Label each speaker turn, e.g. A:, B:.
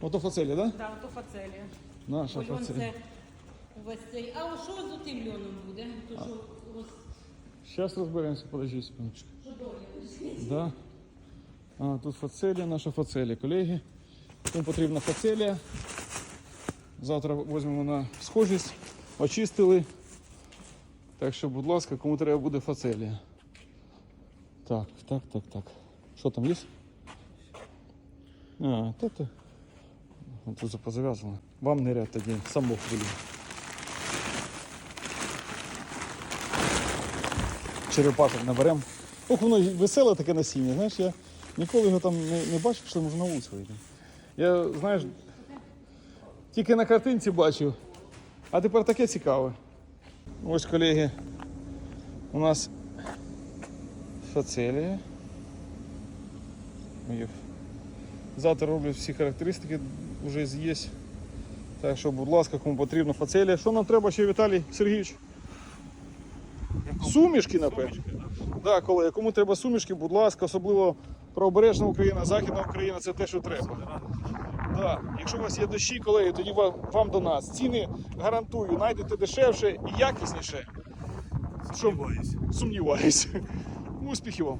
A: Ото фацелі, так?
B: Да, ото фацелія.
A: Да? Наша
B: Ось он
A: фацелі.
B: це увесь цей. А ось що з отим льоном буде? То що ось
A: Зараз розберемося, подожди секундочку. Да. А, тут фацелія, наша фацелія, колеги. Кому потрібна фацелія. Завтра візьмемо на схожість, очистили. Так що, будь ласка, кому треба буде фацелія. Так, так, так, так. Що там є? А, та то. Тут позав'язано. Вам не ряд тоді, самох блін. черепашок наберемо. Ох, воно веселе таке насіння, знаєш, я ніколи його там не, не бачив, що можна на вулицю вийти. Я, знаєш, тільки на картинці бачив, а тепер таке цікаве. Ось, колеги, у нас фацелія. Завтра роблю всі характеристики, вже є. Так що, будь ласка, кому потрібно фацелія. Що нам треба ще, Віталій Сергійович? Сумішки, напевно. Да, колеги, кому треба сумішки, будь ласка, особливо правобережна Україна, Західна Україна це те, що треба. Да. Якщо у вас є дощі, колеги, тоді вам, вам до нас. Ціни гарантую, знайдете дешевше і якісніше.
C: Сумніваюсь.
A: Сумніваюся. Успіхів вам.